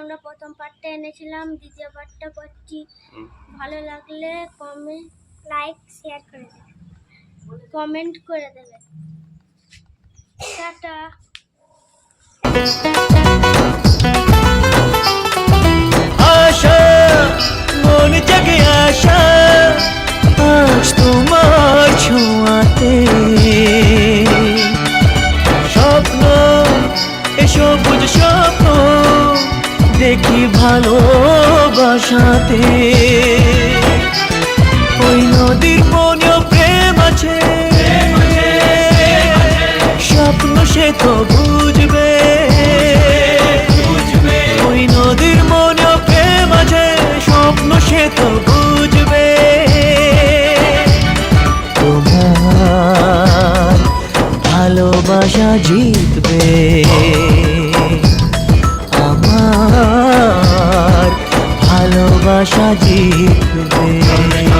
আমরা প্রথম পার্টটা এনেছিলাম দ্বিতীয় পার্টটা করছি ভালো লাগলে কমেন্ট লাইক শেয়ার করে দেবে। কমেন্ট করে দেবে। টাটা। আশা মন জাগে আশা আজ তোমার ছোঁয়াতে। স্বপ্ন এসো বুঝ স্বপ্ন দেখি ভালোবাসাতে। ওই নদীর মনেও প্রেম আছে। স্বপ্ন সে তো বুঝবে। ওই নদীর মনেও প্রেম আছে, স্বপ্ন সে তো বুঝবে। তোমার ভালোবাসা জিতবে। জিতবে